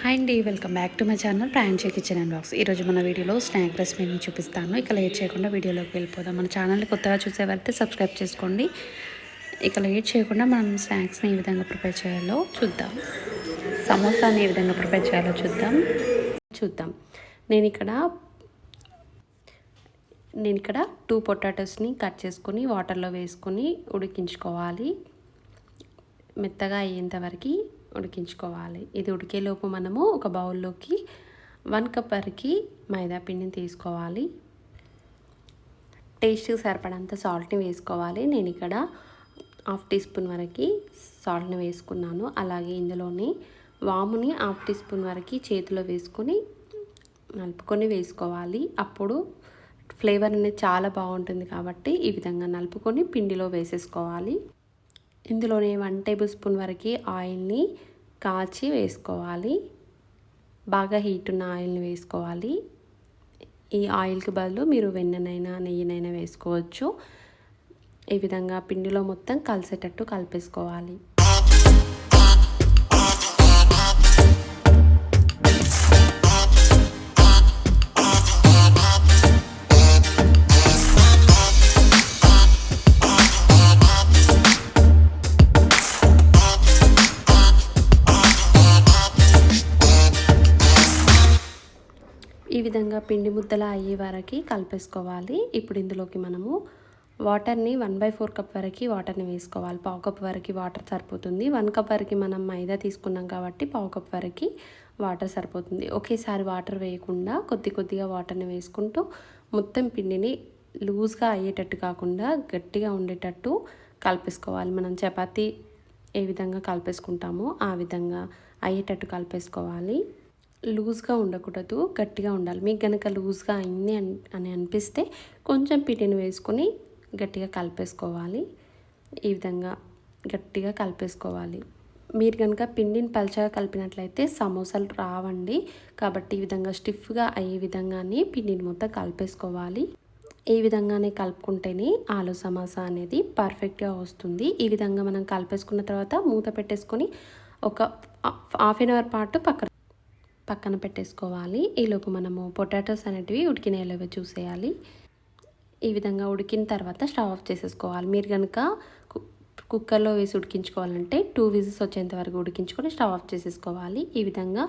Hi అండి welcome back to my channel ప్రాంచే kitchen and box. ఈరోజు మన వీడియోలో స్నాక్ రెసిపీని చూపిస్తాను. ఇక లేట్ చేయకుండా వీడియోలోకి వెళ్ళిపోదాం. మన ఛానల్ని కొత్తగా చూసేవారైతే సబ్స్క్రైబ్ చేసుకోండి. ఇక లేట్ చేయకుండా మనం స్నాక్స్ని ఏ విధంగా ప్రిపేర్ చేయాలో చూద్దాం. సమోసాని ఏ విధంగా ప్రిపేర్ చేయాలో చూద్దాం. చూద్దాం. నేను ఇక్కడ నేను ఇక్కడ టూ పొటాటోస్ని కట్ చేసుకొని వాటర్లో వేసుకొని ఉడికించుకోవాలి. మెత్తగా అయ్యేంత వరకు ఉడికించుకోవాలి. ఇది ఉడికేలోపు మనము ఒక బౌల్లోకి వన్ కప్ వరకు మైదా పిండిని తీసుకోవాలి. టేస్ట్కి సరిపడంత సాల్ట్ని వేసుకోవాలి. నేను ఇక్కడ హాఫ్ టీ స్పూన్ వరకు సాల్ట్ని వేసుకున్నాను. అలాగే ఇందులోని వాముని హాఫ్ టీ స్పూన్ వరకు చేతిలో వేసుకొని నలుపుకొని వేసుకోవాలి. అప్పుడు ఫ్లేవర్ అనేది చాలా బాగుంటుంది కాబట్టి ఈ విధంగా నలుపుకొని పిండిలో వేసేసుకోవాలి. ఇందులోనే వన్ టేబుల్ స్పూన్ వరకు ఆయిల్ని కాచి వేసుకోవాలి. బాగా హీట్ ఉన్న ఆయిల్ని వేసుకోవాలి. ఈ ఆయిల్కి బదులు మీరు వెన్ననైనా నెయ్యినైనా వేసుకోవచ్చు. ఈ విధంగా పిండిలో మొత్తం కలిసేటట్టు కలిపేసుకోవాలి. ఈ విధంగా పిండి ముద్దలా అయ్యే వరకు కలిపేసుకోవాలి. ఇప్పుడు ఇందులోకి మనము వాటర్ని వన్ బై ఫోర్ కప్ వరకు వాటర్ని వేసుకోవాలి. పావు కప్ వరకు వాటర్ సరిపోతుంది. వన్ కప్ వరకు మనం మైదా తీసుకున్నాం కాబట్టి పావు కప్ వరకు వాటర్ సరిపోతుంది. ఒకేసారి వాటర్ వేయకుండా కొద్ది కొద్దిగా వాటర్ని వేసుకుంటూ మొత్తం పిండిని లూజ్గా అయ్యేటట్టు కాకుండా గట్టిగా ఉండేటట్టు కలిపేసుకోవాలి. మనం చపాతీ ఏ విధంగా కలిపేసుకుంటామో ఆ విధంగా అయ్యేటట్టు కలిపేసుకోవాలి. లూజ్గా ఉండకూడదు గట్టిగా ఉండాలి. మీకు కనుక లూజ్గా అయింది అని అనిపిస్తే కొంచెం పిండిని వేసుకొని గట్టిగా కలిపేసుకోవాలి. ఈ విధంగా గట్టిగా కలిపేసుకోవాలి. మీరు కనుక పిండిని పల్చగా కలిపినట్లయితే సమోసాలు రావండి. కాబట్టి ఈ విధంగా స్టిఫ్గా అయ్యే విధంగానే పిండిని మొత్తం కలిపేసుకోవాలి. ఈ విధంగానే కలుపుకుంటేనే ఆలు సమోసా అనేది పర్ఫెక్ట్గా వస్తుంది. ఈ విధంగా మనం కలిపేసుకున్న తర్వాత మూత పెట్టేసుకొని ఒక హాఫ్ ఎన్ అవర్ పాటు పక్కన పక్కన పెట్టేసుకోవాలి. ఈలోపు మనము పొటాటోస్ అనేటివి ఉడికినాయలేవో చూసేయాలి. ఈ విధంగా ఉడికిన తర్వాత స్టవ్ ఆఫ్ చేసేసుకోవాలి. మీరు కనుక కుక్కర్లో వేసి ఉడికించుకోవాలంటే టూ విజిల్స్ వచ్చేంత వరకు ఉడికించుకొని స్టవ్ ఆఫ్ చేసేసుకోవాలి. ఈ విధంగా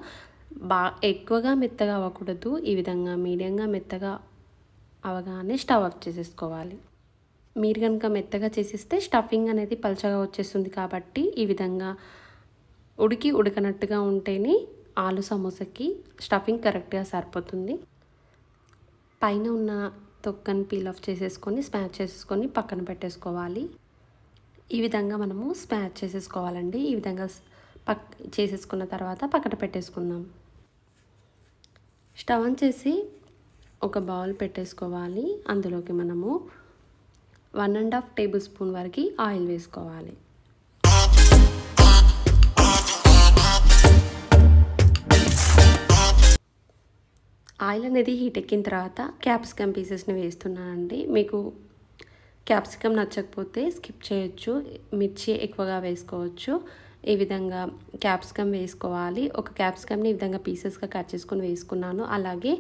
బా ఎక్కువగా మెత్తగా అవ్వకూడదు. ఈ విధంగా మీడియంగా మెత్తగా అవగానే స్టవ్ ఆఫ్ చేసేసుకోవాలి. మీరు కనుక మెత్తగా చేసేస్తే స్టఫింగ్ అనేది పలచగా వచ్చేస్తుంది కాబట్టి ఈ విధంగా ఉడికి ఉడకనట్టుగా ఉంటేనే ఆలు సమోసాకి స్టఫింగ్ కరెక్ట్గా సరిపోతుంది. పైన ఉన్న తొక్కని పీల్ ఆఫ్ చేసేసుకొని స్మాచ్ చేసేసుకొని పక్కన పెట్టేసుకోవాలి. ఈ విధంగా మనము స్మాచ్ చేసేసుకోవాలండి. ఈ విధంగా పక్ చేసేసుకున్న తర్వాత పక్కన పెట్టేసుకుందాం. స్టవ్ ఆన్ చేసి ఒక బౌల్ పెట్టేసుకోవాలి. అందులోకి మనము one and half tablespoon వరకు ఆయిల్ వేసుకోవాలి. ఆయిల్ అనేది హీట్ ఎక్కిన తర్వాత క్యాప్సికమ్ పీసెస్ని వేస్తున్నానండి. మీకు క్యాప్సికమ్ నచ్చకపోతే స్కిప్ చేయొచ్చు. మిర్చి ఎక్కువగా వేసుకోవచ్చు. ఈ విధంగా క్యాప్సికమ్ వేసుకోవాలి. ఒక క్యాప్సికమ్ని ఈ విధంగా పీసెస్గా కట్ చేసుకొని వేసుకున్నాను. అలాగే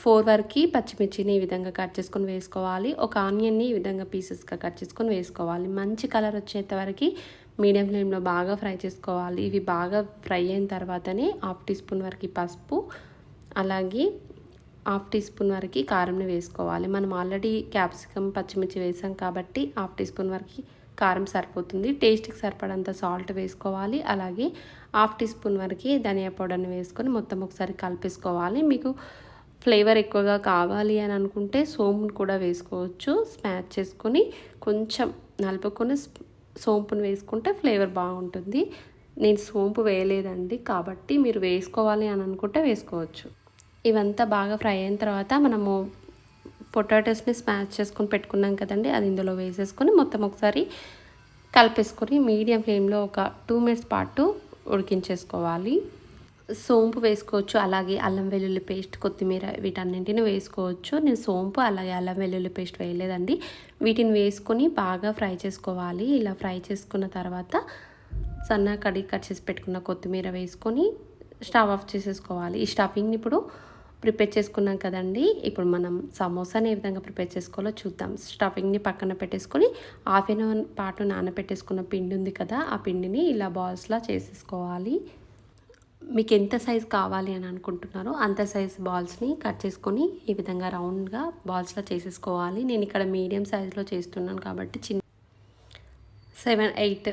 ఫోర్ వరకు పచ్చిమిర్చిని ఈ విధంగా కట్ చేసుకొని వేసుకోవాలి. ఒక ఆనియన్ని ఈ విధంగా పీసెస్గా కట్ చేసుకొని వేసుకోవాలి. మంచి కలర్ వచ్చేంత వరకు మీడియం ఫ్లేమ్లో బాగా ఫ్రై చేసుకోవాలి. ఇవి బాగా ఫ్రై అయిన తర్వాతనే హాఫ్ టీ స్పూన్ వరకు పసుపు అలాగే హాఫ్ టీ స్పూన్ వరకు కారంని వేసుకోవాలి. మనం ఆల్రెడీ క్యాప్సికమ్ పచ్చిమిర్చి వేసాం కాబట్టి హాఫ్ టీ స్పూన్ వరకు కారం సరిపోతుంది. టేస్ట్కి సరిపడంత సాల్ట్ వేసుకోవాలి. అలాగే హాఫ్ టీ స్పూన్ వరకు ధనియా పౌడర్ని వేసుకొని మొత్తం ఒకసారి కలిపేసుకోవాలి. మీకు ఫ్లేవర్ ఎక్కువగా కావాలి అని అనుకుంటే సోంపును కూడా వేసుకోవచ్చు. స్మాచ్ చేసుకొని కొంచెం నలుపుకొని సోంపును వేసుకుంటే ఫ్లేవర్ బాగుంటుంది. నేను సోంపు వేయలేదండి కాబట్టి మీరు వేసుకోవాలి అని అనుకుంటే వేసుకోవచ్చు. ఇవంతా బాగా ఫ్రై అయిన తర్వాత మనము పొటాటోస్ని స్మాష్ చేసుకొని పెట్టుకున్నాం కదండి అది ఇందులో వేసేసుకొని మొత్తం ఒకసారి కలిపేసుకొని మీడియం ఫ్లేమ్లో ఒక టూ మినిట్స్ పాటు ఉడికించేసుకోవాలి. సోంపు వేసుకోవచ్చు అలాగే అల్లం వెల్లుల్లి పేస్ట్ కొత్తిమీర వీటన్నింటిని వేసుకోవచ్చు. నేను సోంపు అలాగే అల్లం వెల్లుల్లి పేస్ట్ వేయలేదండి. వీటిని వేసుకొని బాగా ఫ్రై చేసుకోవాలి. ఇలా ఫ్రై చేసుకున్న తర్వాత సన్న కడిగి కట్ చేసి పెట్టుకున్న కొత్తిమీర వేసుకొని స్టవ్ ఆఫ్ చేసేసుకోవాలి. ఈ స్టఫింగ్ని ఇప్పుడు ప్రిపేర్ చేసుకున్నాం కదండి. ఇప్పుడు మనం సమోసాని ఏ విధంగా ప్రిపేర్ చేసుకోవాలో చూద్దాం. స్టఫింగ్ని పక్కన పెట్టేసుకొని హాఫ్ అన్ అవర్ పాటు నానబెట్టేసుకున్న పిండి ఉంది కదా ఆ పిండిని ఇలా బాల్స్లా చేసేసుకోవాలి. మీకు ఎంత సైజ్ కావాలి అని అనుకుంటున్నారో అంత సైజ్ బాల్స్ని కట్ చేసుకొని ఈ విధంగా రౌండ్గా బాల్స్లో చేసేసుకోవాలి. నేను ఇక్కడ మీడియం సైజులో చేస్తున్నాను కాబట్టి చిన్న సెవెన్ ఎయిట్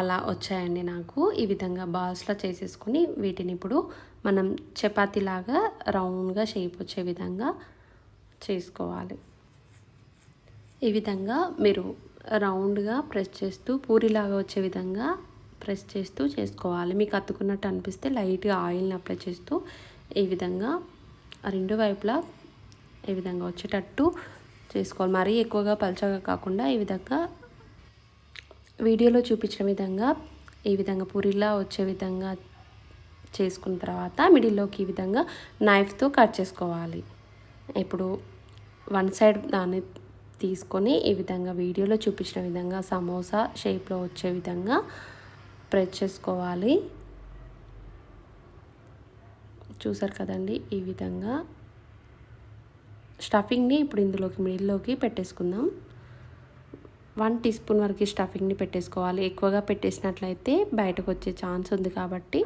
అలా వచ్చాయండి నాకు. ఈ విధంగా బాల్స్లో చేసేసుకొని వీటిని ఇప్పుడు మనం చపాతీలాగా రౌండ్గా షేప్ వచ్చే విధంగా చేసుకోవాలి. ఈ విధంగా మీరు రౌండ్గా ప్రెస్ చేస్తూ పూరిలాగా వచ్చే విధంగా ప్రెస్ చేస్తూ చేసుకోవాలి. మీకు అతుకున్నట్టు అనిపిస్తే లైట్గా ఆయిల్ని అప్లై చేస్తూ ఈ విధంగా రెండు వైపులా ఈ విధంగా వచ్చేటట్టు చేసుకోవాలి. మరీ ఎక్కువగా పలచగా కాకుండా ఈ విధంగా వీడియోలో చూపించిన విధంగా ఈ విధంగా పూరిలా వచ్చే విధంగా చేసుకున్న తర్వాత మిడిల్లోకి ఈ విధంగా నైఫ్తో కట్ చేసుకోవాలి. ఇప్పుడు వన్ సైడ్ దాన్ని తీసుకొని ఈ విధంగా వీడియోలో చూపించిన విధంగా సమోసా షేప్లో వచ్చే విధంగా ప్రెస్ చేసుకోవాలి. చూసారు కదండి ఈ విధంగా స్టఫింగ్ని ఇప్పుడు ఇందులోకి మిడిల్లోకి పెట్టేసుకుందాం. వన్ టీ స్పూన్ వరకు స్టఫింగ్ని పెట్టేసుకోవాలి. ఎక్కువగా పెట్టేసినట్లయితే బయటకు వచ్చే ఛాన్స్ ఉంది కాబట్టి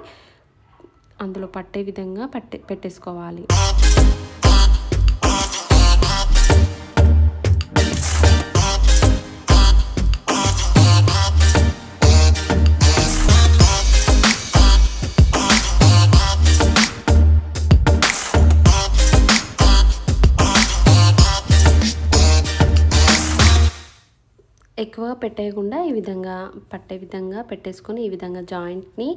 అందులో పట్టే విధంగా పట్టే పెట్టేసుకోవాలి. ఎక్కువగా పెట్టేయకుండా ఈ విధంగా పట్టే విధంగా పెట్టేసుకొని ఈ విధంగా జాయింట్ని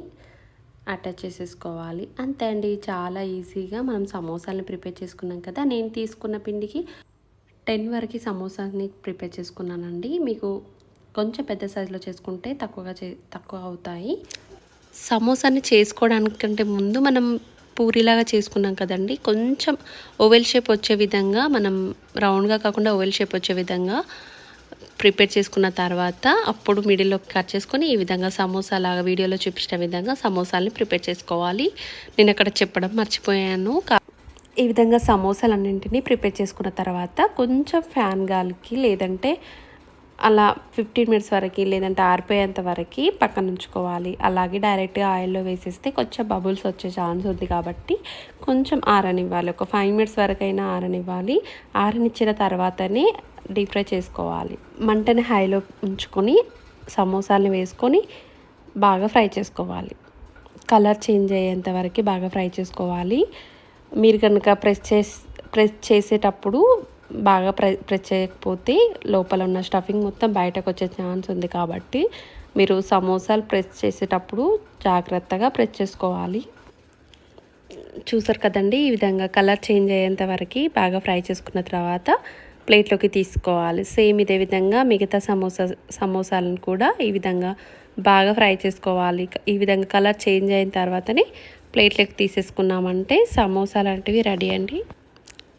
అటాచ్ చేసేసుకోవాలి. అంతే అండి. చాలా ఈజీగా మనం సమోసాలని ప్రిపేర్ చేసుకున్నాం కదా నేను తీసుకున్న పిండికి టెన్ వరకు సమోసాని ప్రిపేర్ చేసుకున్నానండి. మీకు కొంచెం పెద్ద సైజులో చేసుకుంటే తక్కువగా చే తక్కువ అవుతాయి. సమోసాని చేసుకోవడానికంటే ముందు మనం పూరిలాగా చేసుకున్నాం కదండి. కొంచెం ఓవెల్ షేప్ వచ్చే విధంగా మనం రౌండ్గా కాకుండా ఓవెల్ షేప్ వచ్చే విధంగా ప్రిపేర్ చేసుకున్న తర్వాత అప్పుడు మిడిల్లో కట్ చేసుకొని ఈ విధంగా సమోసా లాగా వీడియోలో చూపించిన విధంగా సమోసాలని ప్రిపేర్ చేసుకోవాలి. నేను అక్కడ చెప్పడం మర్చిపోయాను. ఈ విధంగా సమోసాలన్నింటినీ ప్రిపేర్ చేసుకున్న తర్వాత కొంచెం ఫ్యాన్ గాలికి లేదంటే అలా ఫిఫ్టీన్ మినిట్స్ వరకు లేదంటే ఆరిపోయేంత వరకు పక్కన ఉంచుకోవాలి. అలాగే డైరెక్ట్గా ఆయిల్లో వేసేస్తే కొంచెం బబుల్స్ వచ్చే ఛాన్స్ ఉంది కాబట్టి కొంచెం ఆరనివ్వాలి. ఒక ఫైవ్ మినిట్స్ వరకైనా ఆరనివ్వాలి. ఆరనిచ్చిన తర్వాతనే డీప్ ఫ్రై చేసుకోవాలి. మంటని హైలో ఉంచుకొని సమోసాలని వేసుకొని బాగా ఫ్రై చేసుకోవాలి. కలర్ చేంజ్ అయ్యేంత వరకు బాగా ఫ్రై చేసుకోవాలి. మీరు కనుక ప్రెస్ చేసి ప్రెస్ చేసేటప్పుడు బాగా ప్రె ప్రెస్ చేయకపోతే లోపల ఉన్న స్టఫింగ్ మొత్తం బయటకు వచ్చే ఛాన్స్ ఉంది కాబట్టి మీరు సమోసాలు ప్రెస్ చేసేటప్పుడు జాగ్రత్తగా ప్రెస్ చేసుకోవాలి. చూసారు కదండి ఈ విధంగా కలర్ చేంజ్ అయ్యేంత వరకు బాగా ఫ్రై చేసుకున్న తర్వాత ప్లేట్లోకి తీసుకోవాలి. సేమ్ ఇదే విధంగా మిగతా సమోసా సమోసాలను కూడా ఈ విధంగా బాగా ఫ్రై చేసుకోవాలి. ఈ విధంగా కలర్ చేంజ్ అయిన తర్వాతనే ప్లేట్లోకి తీసేసుకున్నామంటే సమోసాలు లాంటివి రెడీ అండి.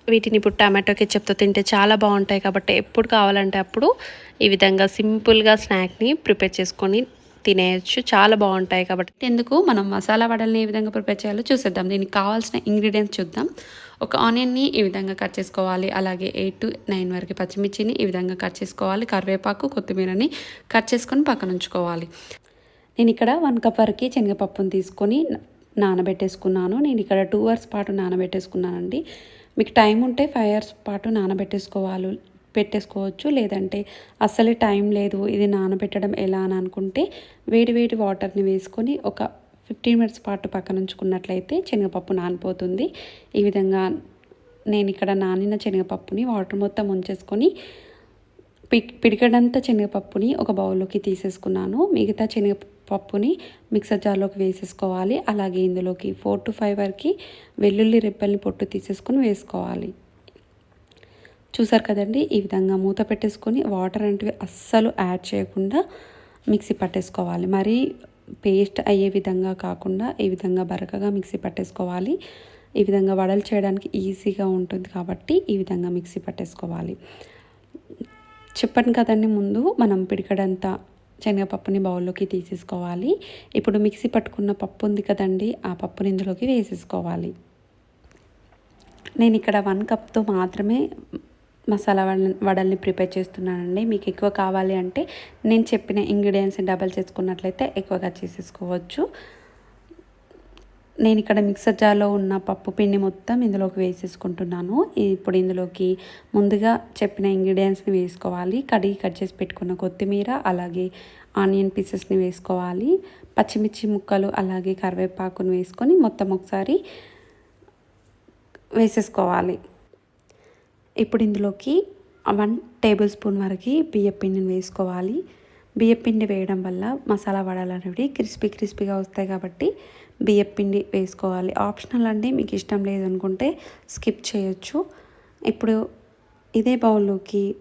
వీటిని ఇప్పుడు టమాటో కెచ్చప్తో తింటే చాలా బాగుంటాయి కాబట్టి ఎప్పుడు కావాలంటే అప్పుడు ఈ విధంగా సింపుల్గా స్నాక్ని ప్రిపేర్ చేసుకొని తినేయచ్చు. చాలా బాగుంటాయి కాబట్టి. ఎందుకు మనం మసాలా వడల్ని ఏ విధంగా ప్రిపేర్ చేయాలో చూసేద్దాం. దీనికి కావాల్సిన ఇంగ్రీడియంట్స్ చూద్దాం. ఒక ఆనియన్ని ఈ విధంగా కట్ చేసుకోవాలి. అలాగే ఎయిట్ టు నైన్ వరకు పచ్చిమిర్చిని ఈ విధంగా కట్ చేసుకోవాలి. కరివేపాకు కొత్తిమీరని కట్ చేసుకొని పక్కన ఉంచుకోవాలి. నేను ఇక్కడ వన్ కప్ వరకు శనగపప్పును తీసుకొని నానబెట్టేసుకున్నాను. నేను ఇక్కడ టూ అవర్స్ పాటు నానబెట్టేసుకున్నానండి. మీకు టైం ఉంటే ఫైవ్ అవర్స్ పాటు నానబెట్టేసుకోవాలి పెట్టేసుకోవచ్చు. లేదంటే అస్సలే టైం లేదు ఇది నానబెట్టడం ఎలా అని అనుకుంటే వేడి వేడి వాటర్ని వేసుకొని ఒక ఫిఫ్టీన్ మినిట్స్ పాటు పక్కన ఉంచుకున్నట్లయితే శనగపప్పు నానిపోతుంది. ఈ విధంగా నేను ఇక్కడ నానిన శనగపప్పుని వాటర్ మొత్తం ఉంచేసుకొని పిడికడంతా శనగపప్పుని ఒక బౌల్లోకి తీసేసుకున్నాను. మిగతా శనగపప్పుని మిక్సర్ జార్లోకి వేసేసుకోవాలి. అలాగే ఇందులోకి ఫోర్ టు ఫైవ్ వరకు వెల్లుల్లి రెప్పల్ని పొట్టు తీసేసుకొని వేసుకోవాలి. చూసారు కదండి ఈ విధంగా మూత పెట్టేసుకొని వాటర్ అంటే అస్సలు యాడ్ చేయకుండా మిక్సీ పట్టేసుకోవాలి. మరి పేస్ట్ అయ్యే విధంగా కాకుండా ఈ విధంగా బరకగా మిక్సీ పట్టేసుకోవాలి. ఈ విధంగా వడలు చేయడానికి ఈజీగా ఉంటుంది కాబట్టి ఈ విధంగా మిక్సీ పట్టేసుకోవాలి. చెప్పండి కదండి ముందు మనం పిడికడంతా శనగపప్పుని బౌల్లోకి తీసేసుకోవాలి. ఇప్పుడు మిక్సీ పట్టుకున్న పప్పు ఉంది కదండి ఆ పప్పుని ఇందులోకి వేసేసుకోవాలి. నేను ఇక్కడ వన్ కప్తో మాత్రమే మసాలా వడ వడల్ని ప్రిపేర్ చేస్తున్నానండి. మీకు ఎక్కువ కావాలి అంటే నేను చెప్పిన ఇంగ్రీడియంట్స్ని డబల్ చేసుకున్నట్లయితే ఎక్కువగా చేసేసుకోవచ్చు. నేను ఇక్కడ మిక్సర్ జార్లో ఉన్న పప్పు పిండి మొత్తం ఇందులోకి వేసేసుకుంటున్నాను. ఇప్పుడు ఇందులోకి ముందుగా చెప్పిన ఇంగ్రీడియంట్స్ని వేసుకోవాలి. కడిగి కట్ చేసి పెట్టుకున్న కొత్తిమీర అలాగే ఆనియన్ పీసెస్ని వేసుకోవాలి. పచ్చిమిర్చి ముక్కలు అలాగే కరివేపాకును వేసుకొని మొత్తం ఒకసారి వేసేసుకోవాలి. ఇప్పుడు ఇందులోకి వన్ టేబుల్ స్పూన్ వరకు బియ్య పిండిని వేసుకోవాలి. బియ్య పిండి వేయడం వల్ల మసాలా వడలు అనేవి క్రిస్పీ క్రిస్పీగా వస్తాయి కాబట్టి బియ్యపిండి వేసుకోవాలి. ఆప్షనల్ అండి మీకు ఇష్టం లేదనుకుంటే స్కిప్ చేయొచ్చు. ఇప్పుడు ఇదే బౌల్లోకి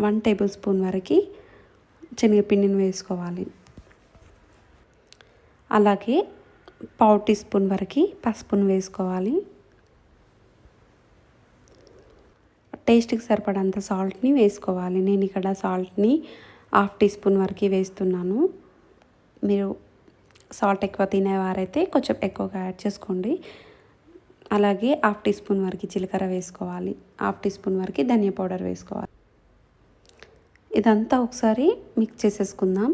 వన్ టేబుల్ స్పూన్ వరకు శనగపిండిని వేసుకోవాలి. అలాగే పావు టీ స్పూన్ వరకు పసుపును వేసుకోవాలి. టేస్ట్కి సరిపడంత సాల్ట్ని వేసుకోవాలి. నేను ఇక్కడ సాల్ట్ని హాఫ్ టీ స్పూన్ వరకు వేస్తున్నాను. మీరు సాల్ట్ ఎక్కువ తినేవారైతే కొంచెం ఎక్కువగా యాడ్ చేసుకోండి. అలాగే హాఫ్ టీ స్పూన్ వరకు జీలకర్ర వేసుకోవాలి. హాఫ్ టీ స్పూన్ వరకు ధనియా పౌడర్ వేసుకోవాలి. ఇదంతా ఒకసారి మిక్స్ చేసేసుకుందాం.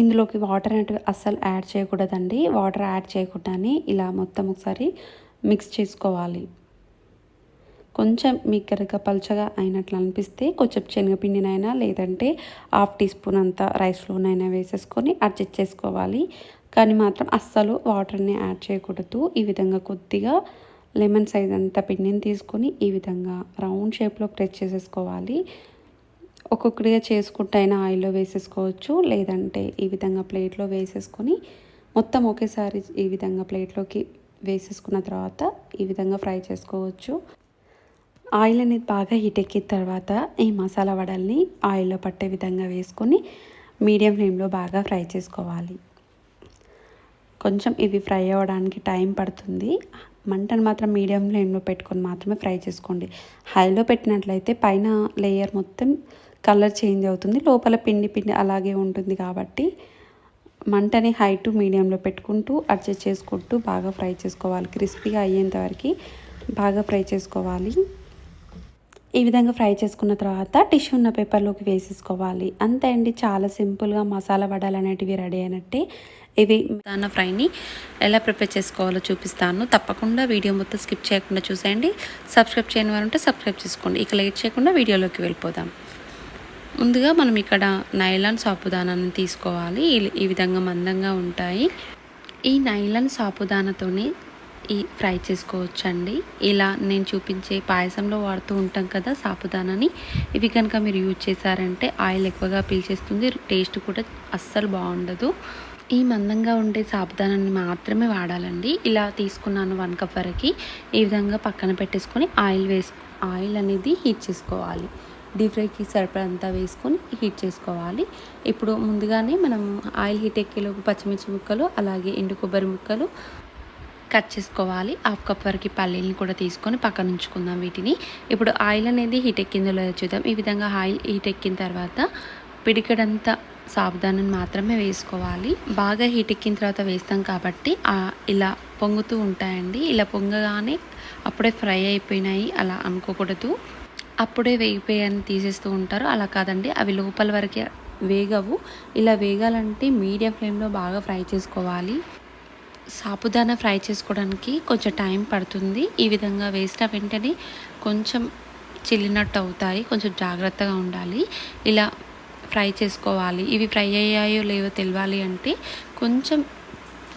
ఇందులోకి వాటర్ అనేటివి అస్సలు యాడ్ చేయకూడదండి. వాటర్ యాడ్ చేయకుండానే ఇలా మొత్తం ఒకసారి మిక్స్ చేసుకోవాలి. కొంచెం మీకు కనుక పలచగా అయినట్లు అనిపిస్తే కొంచెం శనగపిండినైనా లేదంటే హాఫ్ టీ స్పూన్ అంత రైస్లోనైనా వేసేసుకొని అడ్జస్ట్ చేసుకోవాలి. కానీ మాత్రం అస్సలు వాటర్ని యాడ్ చేయకూడదు. ఈ విధంగా కొద్దిగా లెమన్ సైజ్ అంత పిండిని తీసుకొని ఈ విధంగా రౌండ్ షేప్లో ప్రెస్ చేసేసుకోవాలి. ఒక్కొక్కటిగా చేసుకుంటే అయినా ఆయిల్లో వేసేసుకోవచ్చు. లేదంటే ఈ విధంగా ప్లేట్లో వేసేసుకొని మొత్తం ఒకేసారి ఈ విధంగా ప్లేట్లోకి వేసేసుకున్న తర్వాత ఈ విధంగా ఫ్రై చేసుకోవచ్చు. ఆయిల్ అనేది బాగా హీట్ ఎక్కిన తర్వాత ఈ మసాలా వడల్ని ఆయిల్లో పట్టే విధంగా వేసుకొని మీడియం ఫ్లేమ్లో బాగా ఫ్రై చేసుకోవాలి. కొంచెం ఇవి ఫ్రై అవ్వడానికి టైం పడుతుంది. మంటను మాత్రం మీడియం ఫ్లేమ్లో పెట్టుకొని మాత్రమే ఫ్రై చేసుకోండి. హైలో పెట్టినట్లయితే పైన లేయర్ మొత్తం కలర్ చేంజ్ అవుతుంది. లోపల పిండి పిండి అలాగే ఉంటుంది కాబట్టి మంటని హై టు మీడియంలో పెట్టుకుంటూ అడ్జస్ట్ చేసుకుంటూ బాగా ఫ్రై చేసుకోవాలి. క్రిస్పీగా అయ్యేంత వరకు బాగా ఫ్రై చేసుకోవాలి. ఈ విధంగా ఫ్రై చేసుకున్న తర్వాత టిష్యూ ఉన్న పేపర్లోకి వేసేసుకోవాలి. అంతే అండి. చాలా సింపుల్గా మసాలా వడలు అనేటివి రెడీ అయినట్టే ఇవి. దాన్న ఫ్రైని ఎలా ప్రిపేర్ చేసుకోవాలో చూపిస్తాను. తప్పకుండా వీడియో మొత్తం స్కిప్ చేయకుండా చూసేయండి. సబ్స్క్రైబ్ చేయని వారు ఉంటే సబ్స్క్రైబ్ చేసుకోండి. ఇక లేట్ చేయకుండా వీడియోలోకి వెళ్ళిపోదాం. ముందుగా మనం ఇక్కడ నైలాన్ సాపుదానాన్ని తీసుకోవాలి. ఈ విధంగా మందంగా ఉంటాయి. ఈ నైలాన్ సాపుదానతోనే ఈ ఫ్రై చేసుకోవచ్చండి. ఇలా నేను చూపించే పాయసంలో వాడుతూ ఉంటాం కదా సాపుదానని. ఇవి కనుక మీరు యూజ్ చేశారంటే ఆయిల్ ఎక్కువగా పీల్చేస్తుంది టేస్ట్ కూడా అస్సలు బాగుండదు. ఈ మందంగా ఉండే సాపుదానాన్ని మాత్రమే వాడాలండి. ఇలా తీసుకున్నాను వన్ కప్ వరకు. ఈ విధంగా పక్కన పెట్టేసుకొని ఆయిల్ వేసు ఆయిల్ అనేది హీట్ చేసుకోవాలి. డీప్ ఫ్రైకి సరిపడంతా వేసుకొని హీట్ చేసుకోవాలి. ఇప్పుడు ముందుగానే మనం ఆయిల్ హీట్ ఎక్కేలోపు పచ్చిమిర్చి ముక్కలు అలాగే ఎండు కొబ్బరి ముక్కలు కట్ చేసుకోవాలి. హాఫ్ కప్ వరకు పల్లీలను కూడా తీసుకొని పక్కన ఉంచుకుందాం వీటిని. ఇప్పుడు ఆయిల్ అనేది హీట్ ఎక్కిందో చూద్దాం. ఈ విధంగా ఆయిల్ హీట్ ఎక్కిన తర్వాత పిడికడంతా సాబుదానాన్ని మాత్రమే వేసుకోవాలి. బాగా హీట్ ఎక్కిన తర్వాత వేస్తాం కాబట్టి ఇలా పొంగుతూ ఉంటాయండి. ఇలా పొంగగానే అప్పుడే ఫ్రై అయిపోయినాయి. అలా అనుకోకూడదు. అప్పుడే వేగిపోయాయని తీసేస్తూ ఉంటారు. అలా కాదండి. అవి లోపల వరకే వేగవు. ఇలా వేగాలంటే మీడియం ఫ్లేమ్లో బాగా ఫ్రై చేసుకోవాలి. సాబుదానా ఫ్రై చేసుకోవడానికి కొంచెం టైం పడుతుంది. ఈ విధంగా వేసిన వెంటనే కొంచెం చిల్లినట్టు అవుతాయి. కొంచెం జాగ్రత్తగా ఉండాలి. ఇలా ఫ్రై చేసుకోవాలి. ఇవి ఫ్రై అయ్యాయో లేవో తెలియాలి అంటే కొంచెం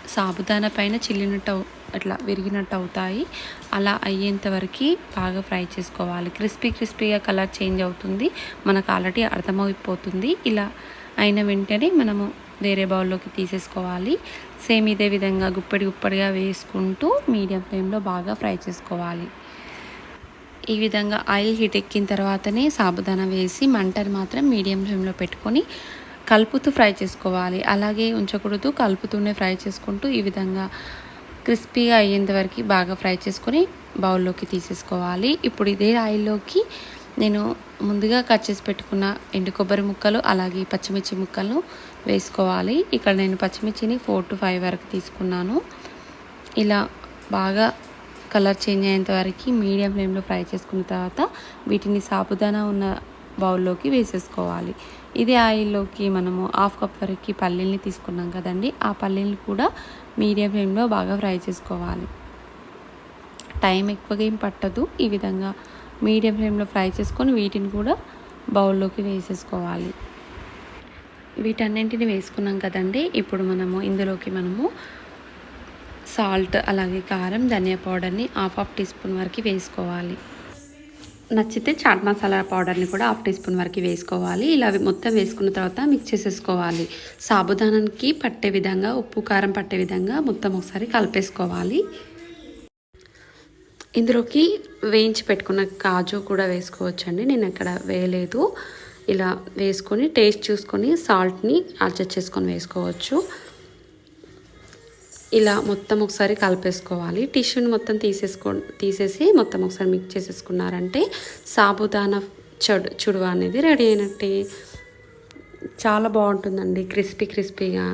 సాబుదానా పైన చిల్లినట్టు అట్లా విరిగినట్టు అవుతాయి. అలా అయ్యేంత వరకు బాగా ఫ్రై చేసుకోవాలి. క్రిస్పీ క్రిస్పీగా కలర్ చేంజ్ అవుతుంది. మనకు ఆల్రెడీ అర్థమైపోతుంది. ఇలా అయిన వెంటనే మనము వేరే బౌల్లోకి తీసేసుకోవాలి. సేమ్ ఇదే విధంగా గుప్పడి గుప్పడిగా వేసుకుంటూ మీడియం ఫ్లేమ్లో బాగా ఫ్రై చేసుకోవాలి. ఈ విధంగా ఆయిల్ హీట్ ఎక్కిన తర్వాతనే సాబుదానా వేసి మంటను మాత్రం మీడియం ఫ్లేమ్లో పెట్టుకొని కలుపుతూ ఫ్రై చేసుకోవాలి. అలాగే ఉంచకూడదు కలుపుతూనే ఫ్రై చేసుకుంటూ ఈ విధంగా క్రిస్పీగా అయ్యేంత వరకు బాగా ఫ్రై చేసుకొని బౌల్లోకి తీసేసుకోవాలి. ఇప్పుడు ఇదే ఆయిల్లోకి నేను ముందుగా కట్ చేసి పెట్టుకున్న ఎండు కొబ్బరి ముక్కలు అలాగే పచ్చిమిర్చి ముక్కలను వేసుకోవాలి. ఇక్కడ నేను పచ్చిమిర్చిని ఫోర్ టు ఫైవ్ వరకు తీసుకున్నాను. ఇలా బాగా కలర్ చేంజ్ అయ్యేంత వరకు మీడియం ఫ్లేమ్లో ఫ్రై చేసుకున్న తర్వాత వీటిని సాబుదానా ఉన్న బౌల్లోకి వేసేసుకోవాలి. ఇదే ఆయిల్లోకి మనము హాఫ్ కప్ వరకు పల్లీల్ని తీసుకున్నాం కదండి. ఆ పల్లీలు కూడా మీడియం ఫ్లేమ్లో బాగా ఫ్రై చేసుకోవాలి. టైం ఎక్కువగా ఏం పట్టదు. ఈ విధంగా మీడియం ఫ్లేమ్లో ఫ్రై చేసుకొని వీటిని కూడా బౌల్లోకి వేసేసుకోవాలి. వీటన్నింటిని వేసుకున్నాం కదండి. ఇప్పుడు మనము ఇందులోకి మనము సాల్ట్ అలాగే కారం ధనియా పౌడర్ని హాఫ్ హాఫ్ టీ స్పూన్ వరకు వేసుకోవాలి. నచ్చితే చాట్ మసాలా పౌడర్ని కూడా హాఫ్ టీ స్పూన్ వరకు వేసుకోవాలి. ఇలా మొత్తం వేసుకున్న తర్వాత మిక్స్ చేసేసుకోవాలి. సాబుదానానికి పట్టే విధంగా ఉప్పు కారం పట్టే విధంగా మొత్తం ఒకసారి కలిపేసుకోవాలి. ఇందులోకి వేయించి పెట్టుకున్న కాజు కూడా వేసుకోవచ్చండి. నేను ఇక్కడ వేయలేదు. ఇలా వేసుకొని టేస్ట్ చూసుకొని సాల్ట్ని అడ్జస్ట్ చేసుకొని వేసుకోవచ్చు. ఇలా మొత్తం ఒకసారి కలిపేసుకోవాలి. టిష్యూని మొత్తం తీసేసుకో తీసేసి మొత్తం ఒకసారి మిక్స్ చేసేసుకున్నారంటే సాబుదానా చెడు చుడువ అనేది రెడీ అయినట్టే. చాలా బాగుంటుందండి. క్రిస్పీ క్రిస్పీగా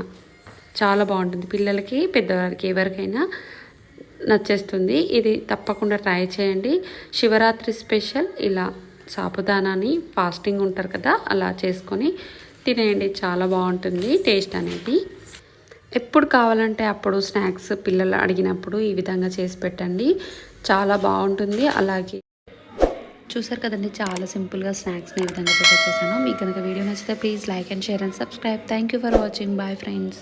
చాలా బాగుంటుంది. పిల్లలకి పెద్దవారికి ఎవరికైనా నచ్చేస్తుంది. ఇది తప్పకుండా ట్రై చేయండి. శివరాత్రి స్పెషల్ ఇలా సాబుదానాని ఫాస్టింగ్ ఉంటారు కదా అలా చేసుకొని తినేయండి. చాలా బాగుంటుంది టేస్ట్ అనేది. ఎప్పుడు కావాలంటే అప్పుడు స్నాక్స్ పిల్లలు అడిగినప్పుడు ఈ విధంగా చేసి పెట్టండి. చాలా బాగుంటుంది. అలాగే చూసారు కదండి చాలా సింపుల్గా స్నాక్స్ని ఈ విధంగా ప్రిపేర్ చేశాను. మీకు కనుక వీడియో నచ్చితే please like and share and subscribe. Thank you for watching. Bye friends.